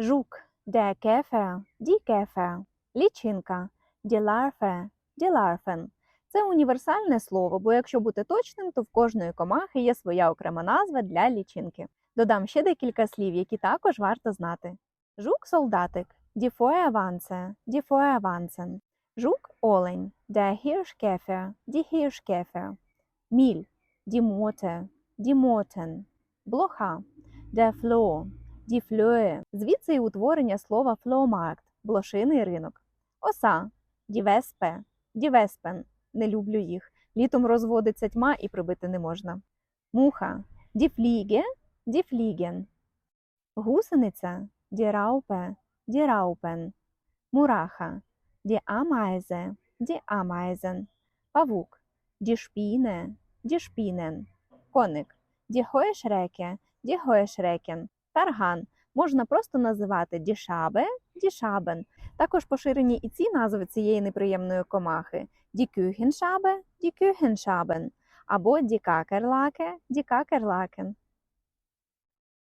Жук, der Käfer, die Käfer. Лічинка, die Larven. Це універсальне слово, бо якщо бути точним, то в кожної комахи є своя окрема назва для лічинки. Додам ще декілька слів, які також варто знати. Жук-солдатик, die Feuerwanzen. Жук олень, der Hirschkäfer, die Hirschkäfer. Міль, die Moten. Блоха, der Floh, Flöhe. Звідси і утворення слова Flohmarkt – блошиний ринок. Оса, die Wespen. Не люблю їх. Літом розводиться тьма і прибити не можна. Муха, die Fliegen. Гусениця, die Raupen. Мураха, die Ameisen. Павук, die Spinnen. Коник, die Heuschrecken. Тарган можна просто називати die Schaben. Також поширені і ці назви цієї неприємної комахи: die Küchenschaben. або die Kakerlaken.